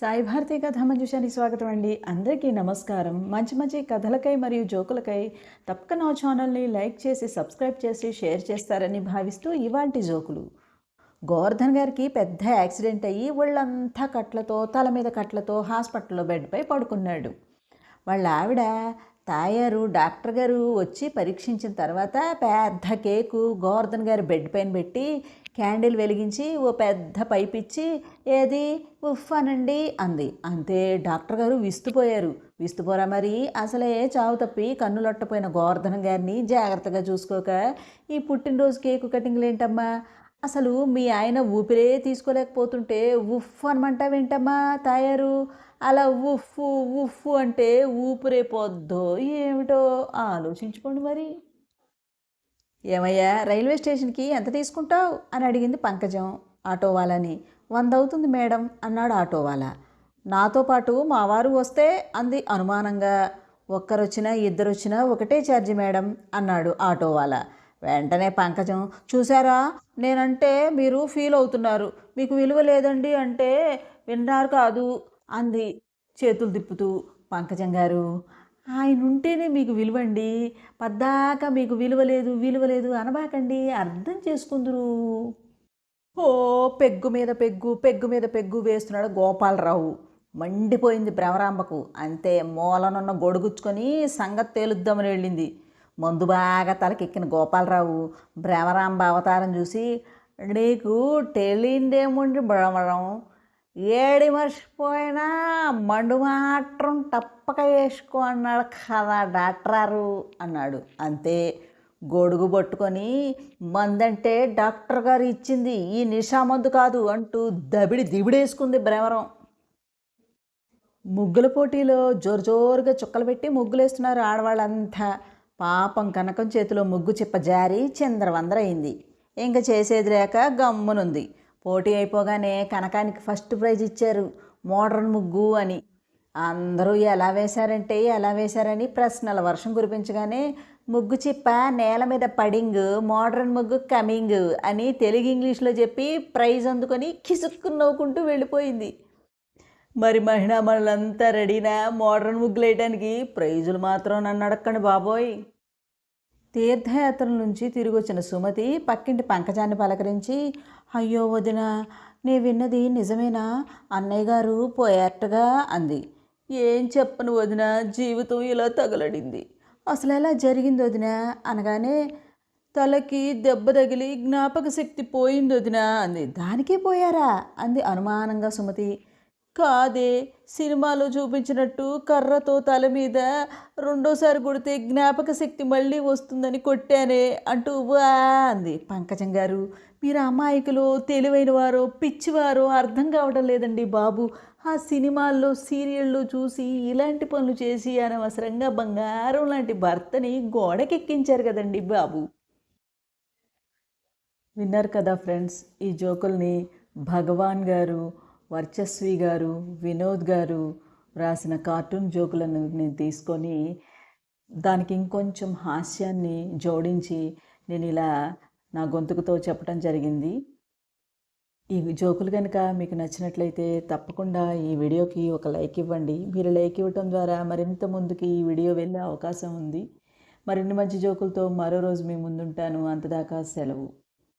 సాయి భారతి కథ మంజుషానికి స్వాగతం అండి. అందరికీ నమస్కారం. మంచి మంచి కథలకై మరియు జోకులకై తప్పక నా ఛానల్ని లైక్ చేసి సబ్స్క్రైబ్ చేసి షేర్ చేస్తారని భావిస్తూ ఇవాంటి జోకులు. గోవర్ధన్ గారికి పెద్ద యాక్సిడెంట్ అయ్యి ఒళ్ళంతా కట్లతో తల మీద కట్లతో హాస్పిటల్లో బెడ్పై పడుకున్నాడు. వాళ్ళ ఆవిడ తాయారు డాక్టర్ గారు వచ్చి పరీక్షించిన తర్వాత పెద్ద కేకు గోవర్ధన్ గారి బెడ్ పైన పెట్టి క్యాండిల్ వెలిగించి ఓ పెద్ద పైప్ ఇచ్చి ఏది? ఉఫ్ అనండి అంది. అంతే డాక్టర్ గారు విస్తుపోయారు. విస్తుపోరా మరి? అసలే చావు తప్పి కన్నులొట్టపోయిన గోవర్ధన్ గారిని జాగ్రత్తగా చూసుకోక ఈ పుట్టినరోజు కేకు కటింగ్లు ఏంటమ్మా అసలు మీ ఆయన ఊపిరే తీసుకోలేకపోతుంటే ఉఫ్ అనమంటావేంటమ్మా తాయారు? అలా ఉఫ్ ఉఫ్ అంటే ఊపిరే పొద్దో ఏమిటో ఆలోచించుకోండి మరి. ఏమయ్యా రైల్వే స్టేషన్కి ఎంత తీసుకుంటావు? అని అడిగింది పంకజం ఆటో వాళ్ళని వంద అవుతుంది మేడం అన్నాడు ఆటో వాళ్ళ నాతో పాటు మా వారు వస్తే అంది అనుమానంగా. ఒక్కరొచ్చినా ఇద్దరొచ్చినా ఒకటే ఛార్జీ మేడం అన్నాడు ఆటో వాళ్ళ వెంటనే పంకజం చూసారా నేనంటే మీరు ఫీల్ అవుతున్నారు. మీకు విలువ లేదండి అంటే విన్నారు కాదు అంది చేతులు తిప్పుతూ పంకజం గారు. ఆయన ఉంటేనే మీకు విలువండి. పద్దాక మీకు విలువ లేదు విలువ లేదు అనబాకండి. అర్థం చేసుకుందరు. ఓ పెగ్గు మీద పెగ్గు పెగ్గు మీద పెగ్గు వేస్తున్నాడు గోపాలరావు. మండిపోయింది భ్రమరాంబకు. అంతే మూలనున్న గొడుగుచ్చుకొని సంగతి తేలుద్దామని వెళ్ళింది. మందు బాగా తలకెక్కిన గోపాలరావు భ్రమరాంబ అవతారం చూసి నీకు తెలియదేముండి భ్రమరం ఏడి మర్చిపోయినా మండు మాత్రం తప్పక వేసుకో అన్నాడు కదా డాక్టరారు అన్నాడు. అంతే గొడుగు పట్టుకొని మందంటే డాక్టర్ గారు ఇచ్చింది ఈ నిషా మందు కాదు అంటూ దబిడి దిబిడేసుకుంది భ్రమరం. ముగ్గుల పోటీలో జోరు జోరుగా చుక్కలు పెట్టి ముగ్గులేస్తున్నారు ఆడవాళ్ళంతా. పాపం కనకం చేతిలో ముగ్గు చిప్ప జారి చిందరవందరయింది ఇంక చేసేది లేక గమ్మునుంది. పోటీ అయిపోగానే కనకానికి ఫస్ట్ ప్రైజ్ ఇచ్చారు. మోడర్న్ ముగ్గు అని. అందరూ ఎలా వేశారంటే ఎలా వేశారని ప్రశ్నల వర్షం కురిపించగానే ముగ్గు చిప్ప నేల మీద పడింగ్ మోడర్న్ ముగ్గు కమింగ్ అని తెలుగు ఇంగ్లీష్లో చెప్పి ప్రైజ్ అందుకొని కిసుక్కు నవ్వుకుంటూ వెళ్ళిపోయింది. మరి మహిళా మనులంతా రెడీనా మోడర్న్ ముగ్గులు వేయడానికి ప్రైజులు మాత్రం నన్ను అడగండి బాబోయ్. తీర్థయాత్రల నుంచి తిరిగి వచ్చిన సుమతి పక్కింటి పంకజాన్ని పలకరించి అయ్యో వదిన నీ విన్నది నిజమేనా? అన్నయ్య గారు పోయేటగా అంది. ఏం చెప్పను వదిన జీవితం ఇలా తగలడింది. అసలు ఎలా జరిగింది వదిన? అనగానే తలకి దెబ్బ తగిలి జ్ఞాపక శక్తి పోయింది వదిన అంది. దానికే పోయారా? అంది అనుమానంగా సుమతి. కాదే. సినిమాలో చూపించినట్టు కర్రతో తల మీద రెండోసారి కొడితే జ్ఞాపక శక్తి మళ్ళీ వస్తుందని కొట్టానే. అంటూ వా అంది పంకజం గారు. మీరు అమాయకులు తెలివైన వారో పిచ్చివారో అర్థం కావడం లేదండి బాబు. ఆ సినిమాల్లో సీరియల్లో చూసి ఇలాంటి పనులు చేసి అనవసరంగా బంగారం లాంటి భర్తని గోడకెక్కించారు కదండి బాబు. విన్నారు కదా ఫ్రెండ్స్ ఈ జోకుల్ని భగవాన్ గారు వర్చస్వి గారు వినోద్ గారు రాసిన కార్టూన్ జోకులను నేను తీసుకొని దానికి ఇంకొంచెం హాస్యాన్ని జోడించి నేను ఇలా నా గొంతుకుతో చెప్పడం జరిగింది. ఈ జోకులు కనుక మీకు నచ్చినట్లయితే తప్పకుండా ఈ వీడియోకి ఒక లైక్ ఇవ్వండి. మీరు లైక్ ఇవ్వటం ద్వారా మరింత ముందుకి ఈ వీడియో వెళ్ళే అవకాశం ఉంది. మరిన్ని మంచి జోకులతో మరో రోజు మీ ముందుంటాను. అంతదాకా సెలవు.